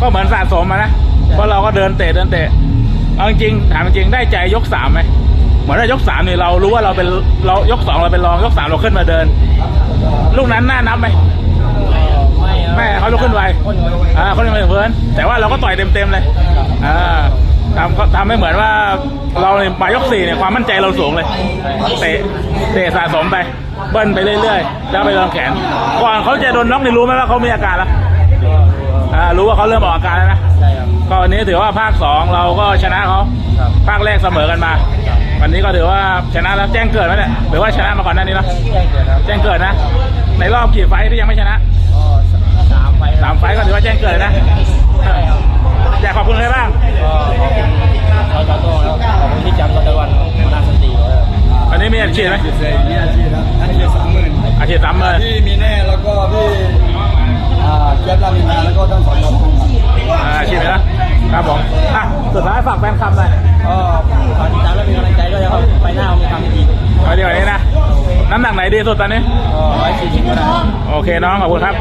ก็เหมือนสะสมมานะเพราะเราก็เดินเตะเดินเตะเอาจริงๆถามจริงได้ใจยกสามไหมเหมือนว่ายกสามนี่เรารู้ว่าเราเป็นเรายกสองเราเป็นรองยกสามเราขึ้นมาเดิน ลูกนั้นน่านับไหมไม่ครับไม่เขาลุกขึ้นไวคนไวอ่าเขาเลยไม่เพิ่นแต่ว่าเราก็ต่อยเต็มๆเลยอ่าทำก็ทำให้เหมือนว่าเราเนี่ยมายกสี่เนี่ยความมั่นใจเราสูงเลยเตะเตะสะสมไป เบิ้ลไปเรื่อยๆแล้วไปโดนแขน ก่อนเขาจะโดนน็อกนี่รู้ไหมว่าเขามีอาการแล้วก็รู้ครับ อ่ารู้ว่าเขาเริ่มออกอาการแล้วนะใช่ครับ ก็วันนี้ถือว่าภาคสองเราก็ชนะเขาครับ ภาคแรกเสมอกันมา วันนี้ก็ถือว่าชนะแล้วแจ้งเกิดไหมเนี่ยหรือว่าชนะมาก่อนหน้านี้เนาะแจ้งเกิดครับแจ้งเกิดนะ ในรอบกี่ไฟท์ที่ยังไม่ชนะก็สามไฟล์คสารับมไฟท์ก็ถือว่าแจ้งเกิดนะใช่ครับอยากขอบคุณใครบ้างก็ขอบคุณเราจอโต้แล้วขอบคุณที่จำตะวันหัวหน้าสตรีด้วยครับวันนี้มีอาชีพไหมเสร็จมีอาชีพครับอาชีพสามหมื่นอาชีพสามเลย พี่มีแน่แล้วก็พี่อ่าเจี๊ยบรามินทราายฝากแฟนคลับหน่อยก็ฝากติดตามและเป็นกำลังใจด้วยนะครับไปหน้ามีทำให้ดีเอาดีกว่านี้นะน้ำหนักไหนดีสุดตอนนี้ก็ร้อยสี่สิบก็ได้โอเคน้องขอบคุณครับ